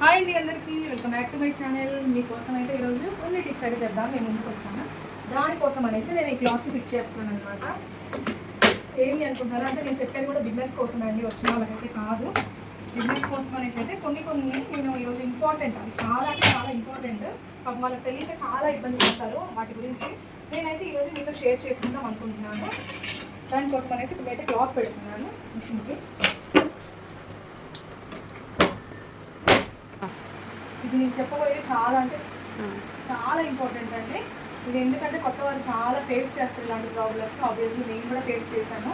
Hi అండి అందరికీ. Welcome back to my channel. మీకోసం అయితే ఈరోజు కొన్ని టిప్స్ అయితే చెప్దాం. నేను ముందుకు వచ్చాను. దానికోసం అనేసి నేను ఈ క్లాత్ ఫిట్ చేస్తున్నాను అనమాట ఏంటి అనుకుంటున్నారా? అంటే నేను చెప్పేది కూడా బిజినెస్ కోసం అండి. వచ్చిన వాళ్ళకైతే కాదు. బిజినెస్ కోసం అనేసి అయితే కొన్ని కొన్ని నేను ఈరోజు ఇంపార్టెంట్ అవి చాలా అంటే చాలా ఇంపార్టెంట్ పాపం వాళ్ళకి తెలియక చాలా ఇబ్బంది పడతారు వాటి గురించి. నేనైతే ఈరోజు మీతో షేర్ చేసుకుందాం అనుకుంటున్నాను. దానికోసం అనేసి ఇప్పుడైతే క్లాత్ పెడుతున్నాను మిషన్కి. ఇది నేను చెప్పబోయేది చాలా అంటే చాలా ఇంపార్టెంట్ అండి. ఇది ఎందుకంటే కొత్త వారు చాలా ఫేస్ చేస్తారు ఇలాంటి ప్రాబ్లమ్స్ ఆబ్వియస్లీ నేను కూడా ఫేస్ చేశాను.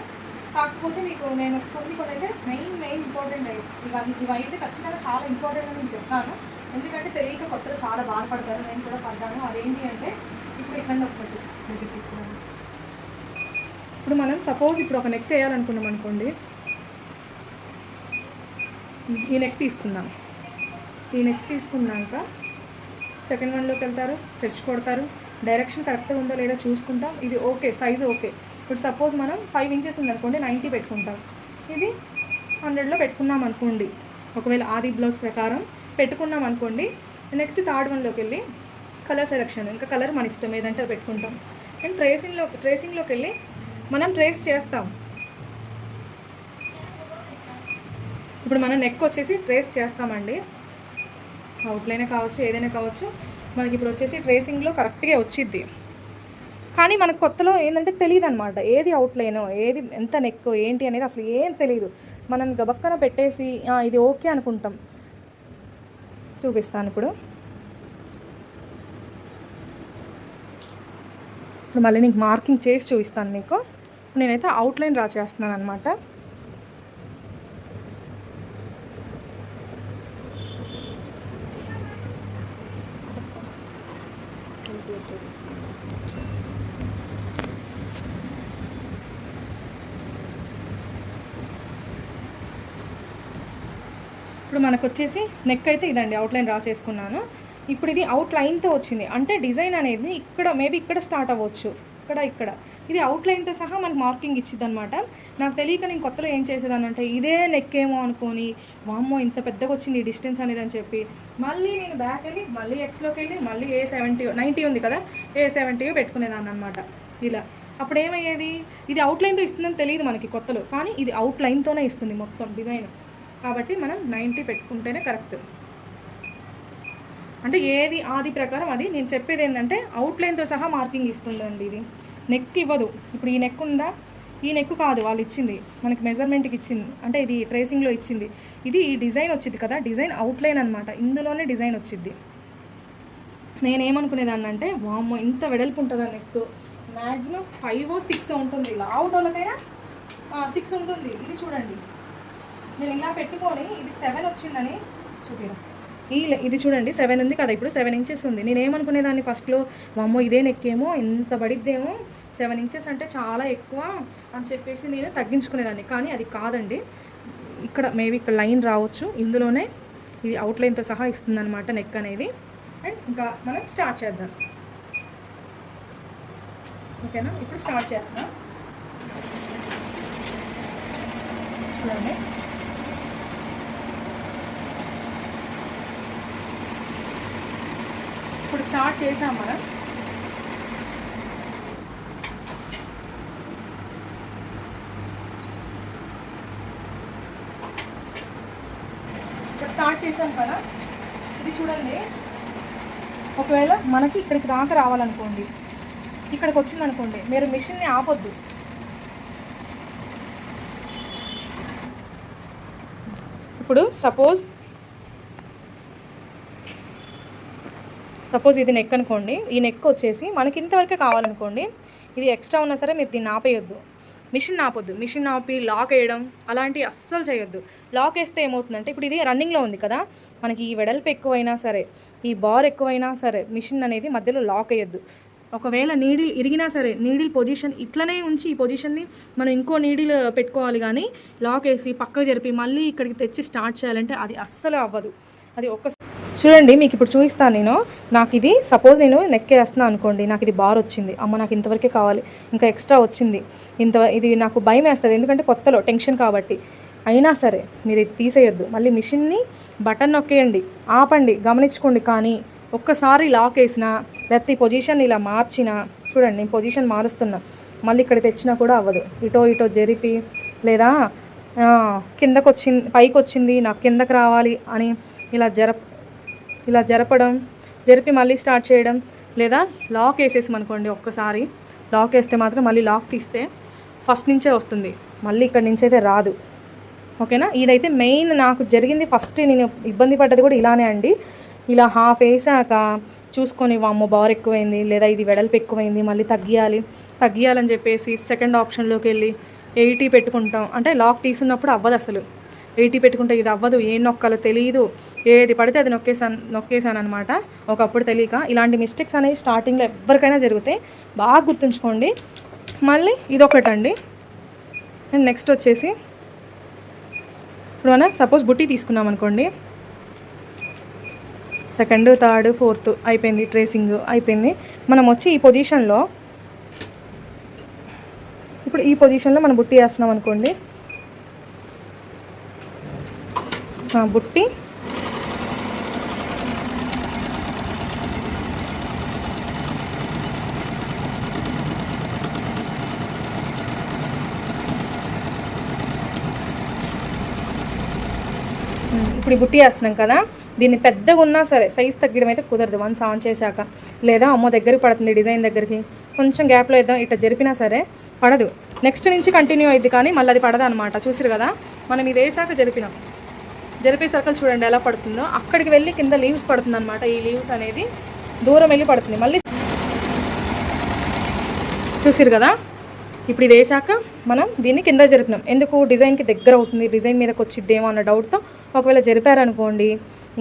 కాకపోతే మీకు నేను కొన్ని కొన్ని అయితే మెయిన్ మెయిన్ ఇంపార్టెంట్ అయ్యి ఇవన్నీ ఇవైతే ఖచ్చితంగా చాలా ఇంపార్టెంట్ అని నేను చెప్తాను. ఎందుకంటే తెలియక కొత్తలో చాలా బాధపడతారు. నేను కూడా పడ్డాను. అదేంటి అంటే ఇప్పుడు ఇక్కడ ఒకసారి చూపిస్తాను చూపిస్తున్నాను ఇప్పుడు మనం సపోజ్ ఇప్పుడు ఒక నెక్ వేయాలనుకున్నాం అనుకోండి. ఈ నెక్ తీసుకుందాం. ఈ నెక్ తీసుకున్నాక సెకండ్ వన్లోకి వెళ్తారు సెర్చ్ కొడతారు. డైరెక్షన్ కరెక్ట్గా ఉందో లేదో చూసుకుంటాం. ఇది ఓకే సైజ్ ఓకే ఇప్పుడు సపోజ్ మనం ఫైవ్ ఇంచెస్ ఉందనుకోండి నైంటీ పెట్టుకుంటాం. ఇది హండ్రెడ్లో పెట్టుకున్నాం అనుకోండి. ఒకవేళ ఆది బ్లౌజ్ ప్రకారం పెట్టుకున్నాం అనుకోండి నెక్స్ట్ థర్డ్ వన్లోకి వెళ్ళి కలర్ సెలెక్షన్ ఇంకా కలర్ మన ఇష్టం ఏదంటే పెట్టుకుంటాం. అండ్ ట్రేసింగ్లో ట్రేసింగ్లోకి వెళ్ళి మనం ట్రేస్ చేస్తాం. ఇప్పుడు మనం నెక్ వచ్చేసి ట్రేస్ చేస్తామండి. అవుట్లైనే కావచ్చు ఏదైనా కావచ్చు మనకి ఇప్పుడు వచ్చేసి ట్రేసింగ్లో కరెక్ట్గా వచ్చిద్ది. కానీ మనకు కొత్తలో ఏంటంటే తెలియదు అనమాట ఏది అవుట్లైనో ఏది ఎంత నెక్ ఏంటి అనేది అసలు ఏం తెలియదు మనం గబక్కన పెట్టేసి ఇది ఓకే అనుకుంటాం. చూపిస్తాను ఇప్పుడు. ఇప్పుడు మళ్ళీ నీకు మార్కింగ్ చేసి చూపిస్తాను మీకు నేనైతే అవుట్లైన్ డ్రా చేస్తున్నాను అనమాట ఇప్పుడు మనకు వచ్చేసి నెక్ అయితే ఇదండి అవుట్లైన్ డ్రా చేసుకున్నాను. ఇప్పుడు ఇది అవుట్ లైన్తో వచ్చింది. అంటే డిజైన్ అనేది ఇక్కడ మేబీ ఇక్కడ స్టార్ట్ అవ్వచ్చు. ఇక్కడ ఇక్కడ. ఇది అవుట్లైన్తో సహా మనకి మార్కింగ్ ఇచ్చింది అనమాట నాకు తెలియక నేను కొత్తలో ఏం చేసేదాన్ని అంటే ఇదే నెక్ ఏమో అనుకొని వామ్మో ఇంత పెద్దగా వచ్చింది ఈ డిస్టెన్స్ అనేది అని చెప్పి మళ్ళీ నేను బ్యాక్ వెళ్ళి మళ్ళీ ఎక్స్లోకి వెళ్ళి మళ్ళీ ఏ సెవెంటీ నైంటీ ఉంది కదా ఏ సెవెంటీ పెట్టుకునేదాన్ని అనమాట ఇలా. అప్పుడు ఏమయ్యేది ఇది అవుట్ లైన్తో ఇస్తుందని తెలియదు మనకి కొత్తలో కానీ ఇది అవుట్ లైన్తోనే ఇస్తుంది మొత్తం డిజైన్. కాబట్టి మనం నైంటీ పెట్టుకుంటేనే కరెక్ట్ అంటే ఏది ఆది ప్రకారం అది నేను చెప్పేది ఏంటంటే అవుట్లైన్తో సహా మార్కింగ్ ఇస్తుందండి ఇది. నెక్ ఇవ్వదు. ఇప్పుడు ఈ నెక్ ఉందా? ఈ నెక్ కాదు. వాళ్ళు ఇచ్చింది. మనకి మెజర్మెంట్కి ఇచ్చింది. అంటే ఇది ట్రేసింగ్లో ఇచ్చింది. ఇది ఈ డిజైన్ వచ్చింది కదా? డిజైన్ అవుట్లైన్ అనమాట ఇందులోనే డిజైన్ వచ్చింది. నేనేమనుకునేదాన్ని అంటే వామ్మో ఇంత వెడల్పు ఉంటుందా నెక్ మ్యాక్సిమం ఫైవ్ సిక్స్ ఉంటుంది. లావుటోళ్ళకైనా సిక్స్ ఉంటుంది. ఇది చూడండి. నేను ఇలా పెట్టుకొని ఇది సెవెన్ వచ్చిందని చూపిరా ఈ ఇది చూడండి సెవెన్ ఉంది కదా ఇప్పుడు సెవెన్ ఇంచెస్ ఉంది. నేను ఏమనుకునేదాన్ని ఫస్ట్లో అమ్మో ఇదే నెక్కేమో ఇంత పడిద్దేమో సెవెన్ ఇంచెస్ అంటే చాలా ఎక్కువ అని చెప్పేసి నేను తగ్గించుకునేదాన్ని. కానీ అది కాదండి. ఇక్కడ మేబీ ఇక్కడ లైన్ రావచ్చు. ఇందులోనే ఇది అవుట్లైన్తో సహా ఇస్తుందన్నమాట నెక్ అనేది. అండ్ ఇంకా మనం స్టార్ట్ చేద్దాం. ఓకేనా ఇప్పుడు స్టార్ట్ చేస్తాం చూడండి. స్టార్ట్ చేసాం మనం. స్టార్ట్ చేసాం కదా. ఇది చూడండి. ఒకవేళ మనకి ఇక్కడికి దాకా రావాలనుకోండి ఇక్కడికి వచ్చిందనుకోండి మీరు మిషన్ని ఆపొద్దు. ఇప్పుడు సపోజ్ సపోజ్ ఇది నెక్ అనుకోండి ఈ నెక్ వచ్చేసి మనకి ఇంతవరకే కావాలనుకోండి ఇది ఎక్స్ట్రా ఉన్నా సరే మీరు దీన్ని ఆపేయొద్దు. మిషన్ ఆపొద్దు. మిషన్ ఆపి లాక్ వేయడం అలాంటివి అస్సలు చేయొద్దు. లాక్ వేస్తే ఏమవుతుందంటే ఇప్పుడు ఇది రన్నింగ్లో ఉంది కదా మనకి ఈ వెడల్పు ఎక్కువైనా సరే ఈ బార్ ఎక్కువైనా సరే మిషన్ అనేది మధ్యలో లాక్ వేయొద్దు. ఒకవేళ నీడిల్ ఇరిగినా సరే నీడిల్ పొజిషన్ ఇట్లనే ఉంచి ఈ పొజిషన్ని మనం ఇంకో నీడిల్ పెట్టుకోవాలి కానీ లాక్ వేసి పక్కకు జరిపి మళ్ళీ ఇక్కడికి తెచ్చి స్టార్ట్ చేయాలంటే అది అస్సలు అవ్వదు. అది ఒక్క చూడండి మీకు ఇప్పుడు చూపిస్తాను నేను. నాకు ఇది సపోజ్ నేను నెక్ వేస్తున్నాను అనుకోండి నాకు ఇది బార్ వచ్చింది. అమ్మ నాకు ఇంతవరకే కావాలి. ఇంకా ఎక్స్ట్రా వచ్చింది. ఇంత ఇది నాకు భయం వేస్తుంది. ఎందుకంటే కొత్తలో టెన్షన్ కాబట్టి. అయినా సరే మీరు ఇది తీసేయొద్దు. మళ్ళీ మిషన్ని బటన్ నొక్కేయండి. ఆపండి గమనించుకోండి. కానీ ఒక్కసారి లాక్ వేసినా లేకపోతే ఈ పొజిషన్ ఇలా మార్చినా చూడండి నేను పొజిషన్ మారుస్తున్నా. మళ్ళీ ఇక్కడ తెచ్చినా కూడా అవ్వదు. ఇటో ఇటో జరిపి లేదా కిందకు వచ్చింది పైకి వచ్చింది నాకు కిందకు రావాలి అని ఇలా జరప ఇలా జరపడం జరిపి మళ్ళీ స్టార్ట్ చేయడం లేదా లాక్ వేసేసామనుకోండి ఒక్కసారి లాక్ వేస్తే మాత్రం మళ్ళీ లాక్ తీస్తే ఫస్ట్ నుంచే వస్తుంది. మళ్ళీ ఇక్కడి నుంచి అయితే రాదు. ఓకేనా? ఇదైతే మెయిన్ నాకు జరిగింది ఫస్ట్ నేను ఇబ్బంది పడ్డది కూడా ఇలానే అండి. ఇలా హాఫ్ వేసాక చూసుకొని వామ్మో బవర్ ఎక్కువైంది లేదా ఇది వెడల్పు ఎక్కువైంది మళ్ళీ తగ్గియాలి తగ్గియాలని చెప్పేసి సెకండ్ ఆప్షన్లోకి వెళ్ళి ఎయిటీ పెట్టుకుంటాం. అంటే లాక్ తీసుకున్నప్పుడు అవ్వదు అసలు. ఎయిటీ పెట్టుకుంటే ఇది అవ్వదు ఏం నొక్కాలో తెలియదు ఏది పడితే అది నొక్కేసాను నొక్కేసాను అనమాట ఒకప్పుడు తెలియక ఇలాంటి మిస్టేక్స్ అనేవి స్టార్టింగ్లో ఎవరికైనా జరుగుతాయి బాగా గుర్తుంచుకోండి. మళ్ళీ ఇదొకటండి. అండ్ నెక్స్ట్ వచ్చేసి ఇప్పుడు మనం సపోజ్ బుట్టి తీసుకున్నాం అనుకోండి. సెకండ్ థర్డ్ ఫోర్త్ అయిపోయింది ట్రేసింగ్ అయిపోయింది. మనం వచ్చి ఈ పొజిషన్లో ఇప్పుడు ఈ పొజిషన్లో మనం బుట్టి వేస్తున్నాం అనుకోండి ఆ, బుట్టి. ఇప్పుడు బుట్టి వేస్తున్నాం కదా. దీన్ని పెద్దగా ఉన్నా సరే సైజ్ తగ్గడం అయితే కుదరదు. వన్స్ ఆన్ చేశాక. లేదా అమ్మో దగ్గరికి పడుతుంది డిజైన్ దగ్గరికి. కొంచెం గ్యాప్లో వేద్దాం. ఇట్లా జరిపినా సరే పడదు. నెక్స్ట్ నుంచి కంటిన్యూ అయింది కానీ మళ్ళీ అది పడదు అనమాట చూసిరు కదా? మనం ఇది వేసాక జరిపినాం. జరిపే సర్కిల్ చూడండి ఎలా పడుతుందో. అక్కడికి వెళ్ళి కింద లీవ్స్ పడుతుంది అనమాట ఈ లీవ్స్ అనేది దూరం వెళ్ళి పడుతుంది. మళ్ళీ చూసిరు కదా? ఇప్పుడు ఇది వేసాక మనం దీన్ని కింద జరిపినాం. ఎందుకు? డిజైన్కి దగ్గర అవుతుంది. డిజైన్ మీదకి వచ్చిద్దేమో అన్న డౌట్తో ఒకవేళ జరిపారనుకోండి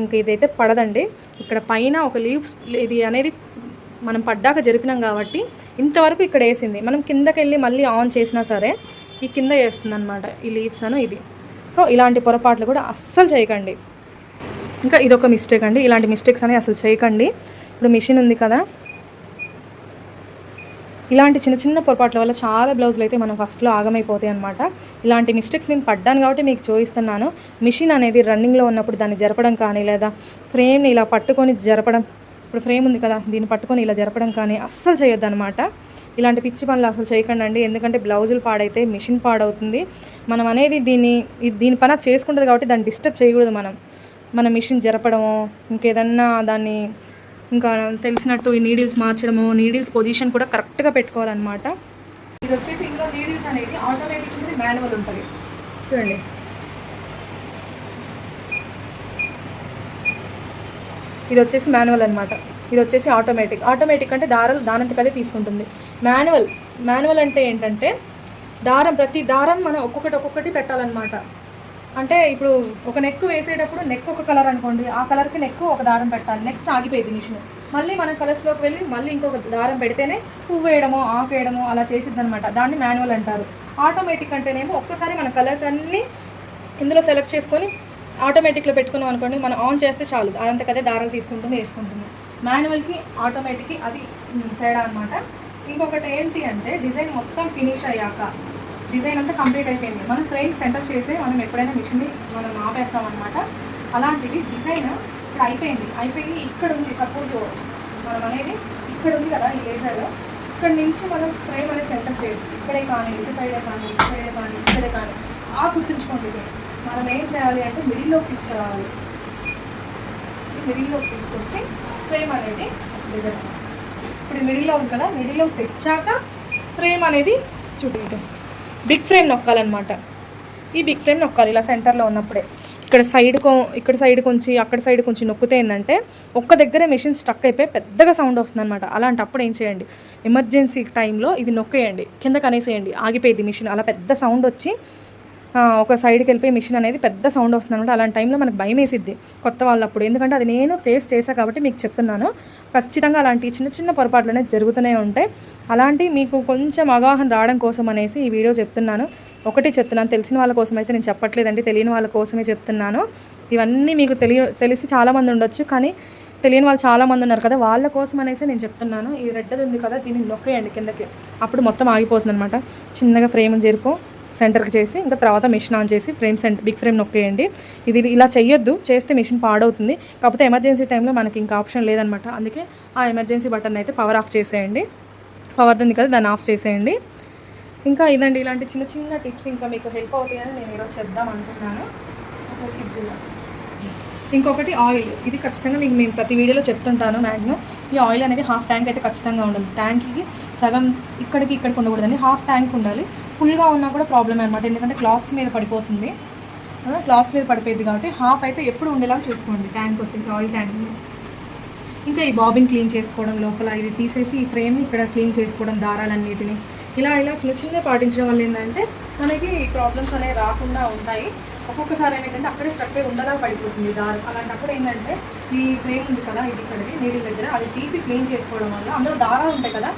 ఇంకా ఇదైతే పడదండి. ఇక్కడ పైన ఒక లీవ్స్ ఇది అనేది మనం పడ్డాక జరిపినాం కాబట్టి ఇంతవరకు ఇక్కడ వేసింది. మనం కిందకి వెళ్ళి మళ్ళీ ఆన్ చేసినా సరే ఈ కింద వేస్తుంది అనమాట ఈ లీవ్స్ అను ఇది. సో ఇలాంటి పొరపాట్లు కూడా అస్సలు చేయకండి. ఇంకా ఇదొక మిస్టేక్ అండి. ఇలాంటి మిస్టేక్స్ అనేవి అసలు చేయకండి. ఇప్పుడు మిషన్ ఉంది కదా. ఇలాంటి చిన్న చిన్న పొరపాట్ల వల్ల చాలా బ్లౌజులు అయితే మనం ఫస్ట్లో ఆగమైపోతాయి అనమాట ఇలాంటి మిస్టేక్స్ నేను పడ్డాను కాబట్టి మీకు చూపిస్తున్నాను. మిషన్ అనేది రన్నింగ్లో ఉన్నప్పుడు దాన్ని జరపడం కానీ లేదా ఫ్రేమ్ని ఇలా పట్టుకొని జరపడం ఇప్పుడు ఫ్రేమ్ ఉంది కదా దీన్ని పట్టుకొని ఇలా జరపడం కానీ అస్సలు చేయొద్దు అనమాట ఇలాంటి పిచ్చి పనులు అసలు చేయకండి అండి ఎందుకంటే బ్లౌజులు పాడైతే మిషన్ పాడవుతుంది. మనం అనేది దీన్ని దీని పని చేసుకుంటుంది కాబట్టి దాన్ని డిస్టర్బ్ చేయకూడదు మనం. మన మిషన్ జరపడము ఇంకేదన్నా దాన్ని ఇంకా తెలిసినట్టు ఈ నీడిల్స్ మార్చడము నీడిల్స్ పొజిషన్ కూడా కరెక్ట్గా పెట్టుకోవాలన్నమాట. ఇది వచ్చేసి ఇందులో నీడిల్స్ అనేది ఆటోమేటిక్ ఉంటుంది మాన్యువల్ ఉంటుంది. చూడండి. ఇది వచ్చేసి మాన్యువల్ అనమాట ఇది వచ్చేసి ఆటోమేటిక్ ఆటోమేటిక్ అంటే దారాలు దానంతకదే తీసుకుంటుంది. మాన్యువల్ మాన్యువల్ అంటే ఏంటంటే దారం ప్రతి దారం మనం ఒక్కొక్కటి ఒక్కొక్కటి పెట్టాలన్నమాట. అంటే ఇప్పుడు ఒక నెక్ వేసేటప్పుడు నెక్ ఒక కలర్ అనుకోండి. ఆ కలర్కి నెక్ ఒక దారం పెట్టాలి. నెక్స్ట్ ఆగిపోయింది మిషన్ మళ్ళీ మనం కలర్స్లోకి వెళ్ళి మళ్ళీ ఇంకొక దారం పెడితేనే పువ్వు వేయడమో ఆకు వేయడమో అలా చేసిద్ది అనమాట దాన్ని మాన్యువల్ అంటారు. ఆటోమేటిక్ అంటేనేమో ఒక్కసారి మన కలర్స్ అన్నీ ఇందులో సెలెక్ట్ చేసుకొని ఆటోమేటిక్లో పెట్టుకున్నాం అనుకోండి మనం ఆన్ చేస్తే చాలు. అదంతకదే దారాలు తీసుకుంటుంది వేసుకుంటుంది. మాన్యువల్కి ఆటోమేటిక్కి అది తేడా అనమాట ఇంకొకటి ఏంటి అంటే డిజైన్ మొత్తం ఫినిష్ అయ్యాక డిజైన్ అంతా కంప్లీట్ అయిపోయింది. మనం ఫ్రేమ్ సెంటర్ చేసే మనం ఎప్పుడైనా మిషన్ని మనం ఆపేస్తాం అనమాట అలాంటిది డిజైన్ ఇక్కడ అయిపోయింది. అయిపోయి ఇక్కడ ఉంది సపోజ్ మనం అనేది ఇక్కడ ఉంది కదా ఈ లేజర్ ఇక్కడ నుంచి మనం ఫ్రేమ్ అనేది సెంటర్ చేయదు ఇక్కడే కానీ ఇటు సైడే కానీ ఇటు సైడే కానీ ఇక్కడే కానీ. ఆ గుర్తుంచుకోండి మనం ఏం చేయాలి అంటే మిడిల్లోకి తీసుకురావాలి. మిడిల్లోకి తీసుకొచ్చి ఫ్రేమ్ అనేది దిగడం ఇప్పుడు మిడిల్లో ఉంది కదా మిడిల్లో తెచ్చాక ఫ్రేమ్ అనేది చూడండి బిగ్ ఫ్రేమ్ నొక్కాలన్నమాట. ఈ బిగ్ ఫ్రేమ్ నొక్కాలి ఇలా సెంటర్లో ఉన్నప్పుడే. ఇక్కడ సైడ్ కొ ఇక్కడ సైడ్ కొంచెం అక్కడ సైడ్ కొంచెం నొక్కితే ఏంటంటే ఒక్క దగ్గరే మెషిన్ స్టక్ అయిపోయి పెద్దగా సౌండ్ వస్తుంది అనమాట అలాంటప్పుడు ఏం చేయండి? ఎమర్జెన్సీ టైంలో ఇది నొక్కేయండి. కింద కనేసేయండి. ఆగిపోయింది మిషన్. అలా పెద్ద సౌండ్ వచ్చి ఒక సైడ్కి వెళ్ళిపోయి మిషన్ అనేది పెద్ద సౌండ్ వస్తుంది అనమాట అలాంటి టైంలో మనకు భయం వేసిద్ది కొత్త వాళ్ళప్పుడు ఎందుకంటే అది నేను ఫేస్ చేశాను కాబట్టి మీకు చెప్తున్నాను. ఖచ్చితంగా అలాంటి చిన్న చిన్న పొరపాట్లు అనేది జరుగుతూనే ఉంటాయి. అలాంటి మీకు కొంచెం అవగాహన రావడం కోసం అనేసి ఈ వీడియో చెప్తున్నాను. ఒకటి చెప్తున్నాను. తెలిసిన వాళ్ళ కోసం అయితే నేను చెప్పట్లేదండి. తెలియని వాళ్ళ కోసమే చెప్తున్నాను. ఇవన్నీ మీకు తెలియ తెలిసి చాలామంది ఉండొచ్చు. కానీ తెలియని వాళ్ళు చాలామంది ఉన్నారు కదా వాళ్ళ కోసం అనేసి నేను చెప్తున్నాను. ఈ రెడ్డది ఉంది కదా దీన్ని నొక్కేయండి కిందకి. అప్పుడు మొత్తం ఆగిపోతుంది అనమాట చిన్నగా ఫ్రేమ్ జరుపు. సెంటర్కి చేసి ఇంకా తర్వాత మిషన్ ఆన్ చేసి ఫ్రేమ్ సెంటర్ బిగ్ ఫ్రేమ్ నొక్కేయండి. ఇది ఇలా చేయొద్దు చేస్తే మిషన్ పాడవుతుంది. కాకపోతే ఎమర్జెన్సీ టైంలో మనకి ఇంకా ఆప్షన్ లేదనమాట. అందుకే ఆ ఎమర్జెన్సీ బటన్ అయితే పవర్ ఆఫ్ చేసేయండి. పవర్ ఉంది కదా దాన్ని ఆఫ్ చేసేయండి. ఇంకా ఇదండి ఇలాంటి చిన్న చిన్న టిప్స్ ఇంకా మీకు హెల్ప్ అవుతాయని నేను ఈరోజు చెప్దాం అనుకుంటున్నాను. స్కిప్ చేద్దాం. ఇంకొకటి ఆయిల్. ఇది ఖచ్చితంగా మీకు మేము ప్రతి వీడియోలో చెప్తుంటాను మ్యాక్సిమం ఈ ఆయిల్ అనేది హాఫ్ ట్యాంక్ అయితే ఖచ్చితంగా ఉండాలి. ట్యాంక్కి సగం ఇక్కడికి ఇక్కడికి ఉండకూడదండి. హాఫ్ ట్యాంక్ ఉండాలి. ఫుల్గా ఉన్నా కూడా ప్రాబ్లమ్ అనమాట ఎందుకంటే క్లాత్స్ మీద పడిపోతుంది. క్లాత్స్ మీద పడిపోయింది కాబట్టి హాఫ్ అయితే ఎప్పుడు ఉండేలాగా చూసుకోండి. ట్యాంక్ వచ్చేసి ఆయిల్ ట్యాంక్. ఇంకా ఈ బాబిన్ క్లీన్ చేసుకోవడం లోపల ఇది తీసేసి ఈ ఫ్రేమ్ని ఇక్కడ క్లీన్ చేసుకోవడం దారాలన్నిటిని. ఇలా ఇలా చిన్న చిన్న పాటించడం వల్ల ఏంటంటే మనకి ప్రాబ్లమ్స్ అనేవి రాకుండా ఉంటాయి. ఒక్కొక్కసారి ఏమైందంటే అక్కడే స్ట్రక్ అయి ఉండలా పడిపోతుంది దారం. అలాంటప్పుడు ఏంటంటే ఈ ఫ్రేమ్ ఉంది కదా ఇది ఇక్కడిది నీళ్ళ దగ్గర అది తీసి క్లీన్ చేసుకోవడం వల్ల అందులో దారాలు ఉంటాయి కదా.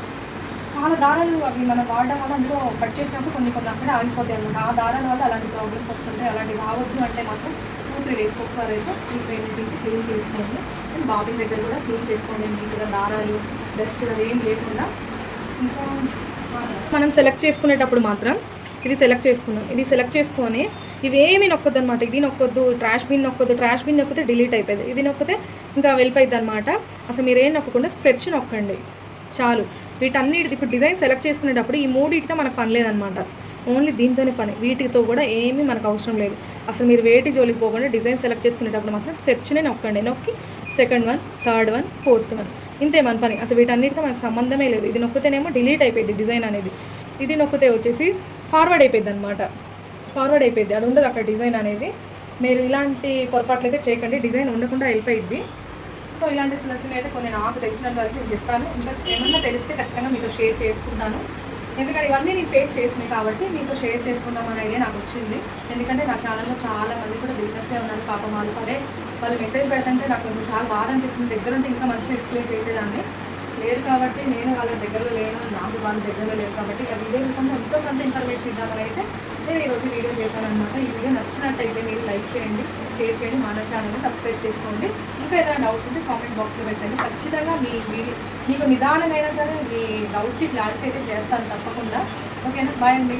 చాలా దారాలు అవి మనం వాడడం వల్ల అందులో కట్ చేసినప్పుడు కొన్ని కొన్ని అక్కడే ఆగిపోతాయి అనమాట ఆ దారాల వల్ల అలాంటి ప్రాబ్లమ్స్ వస్తుంటాయి అలాంటివి రావద్దు అంటే మాత్రం టూ త్రీ డేస్కి ఒకసారి అయితే ఈ ఫ్రేమ్ తీసి క్లీన్ చేసుకోండి. అండ్ బాబిన్ దగ్గర కూడా క్లీన్ చేసుకోండి నీట్గా దారాలు డస్ట్ అవి ఏం లేకుండా. ఇంకా మనం సెలెక్ట్ చేసుకునేటప్పుడు మాత్రం ఇది సెలెక్ట్ చేసుకున్నాం. ఇది సెలెక్ట్ చేసుకొని ఇవేమీ నొక్కొద్దు అనమాట ఇది నొక్కొద్దు ట్రాష్ బిన్ నొక్కొద్దు ట్రాష్ బిన్ నొక్కితే డిలీట్ అయిపోయింది. ఇది నొక్కితే ఇంకా వెళ్ళిపోయింది అనమాట అసలు మీరేం నొక్కకుండా సెర్చ్ నొక్కండి. చాలు. వీటన్నిటి ఇప్పుడు డిజైన్ సెలెక్ట్ చేసుకునేటప్పుడు ఈ మూడింటితో మనకు పని లేదనమాట ఓన్లీ దీంతోనే పని. వీటితో కూడా ఏమీ మనకు అవసరం లేదు. అసలు మీరు వేటి జోలికి పోకుండా డిజైన్ సెలెక్ట్ చేసుకునేటప్పుడు మాత్రం సెర్చ్నే నొక్కండి. నొక్కి second one third one fourth one ఇంతే మన పని. అసలు వీటన్నిటితో మనకు సంబంధమే లేదు. ఇది నొక్కితేనేమో డిలీట్ అయిపోయింది డిజైన్ అనేది. ఇది నొక్కితే వచ్చేసి ఫార్వర్డ్ అయిపోయింది అనమాట ఫార్వర్డ్ అయిపోయింది అది ఉండదు అక్కడ డిజైన్ అనేది. మీరు ఇలాంటి పొరపాట్లు అయితే చేయకండి. డిజైన్ ఉండకుండా వెళ్ళిపోయింది సో ఇలాంటి చిన్న చిన్న అయితే కొన్ని నాకు తెలిసినంత వరకు నేను చెప్పాను. ఇంకా ఏమన్నా తెలిస్తే ఖచ్చితంగా మీతో షేర్ చేసుకుంటాను. ఎందుకంటే ఇవన్నీ నేను ఫేస్ చేసినాయి కాబట్టి మీతో షేర్ చేసుకుందాం అనే ఐడియా నాకు వచ్చింది. ఎందుకంటే నా ఛానల్లో చాలా మంది కూడా బిజినెస్సే ఉన్నారు. పాపం వాళ్ళు పదే వాళ్ళు మెసేజ్ పెడుతుంటే నాకు కొంచెం చాలా బాధ అనిపిస్తుంది. దగ్గర ఉంటే ఇంకా మంచిగా ఎక్స్ప్లెయిన్ చేసేదాన్ని. లేదు కాబట్టి నేను వాళ్ళ దగ్గరలో లేను నాకు వాళ్ళ దగ్గరలో లేదు కాబట్టి ఇక వీడియో రూపంలో ఎంతో కొంత ఇన్ఫర్మేషన్ ఇద్దామని అయితే నేను ఈరోజు వీడియో చేశాను అనమాట ఈ వీడియో నచ్చినట్టయితే మీరు లైక్ చేయండి షేర్ చేయండి మన ఛానల్ని సబ్స్క్రైబ్ చేసుకోండి. ఇంకా ఏదైనా డౌట్స్ ఉంటే కామెంట్ బాక్స్లో పెట్టండి. ఖచ్చితంగా మీ వీడియో మీకు నిదానమైనా సరే మీ డౌట్స్కి క్లారిఫై అయితే చేస్తాను తప్పకుండా. ఓకేనా బాయ్ అండి.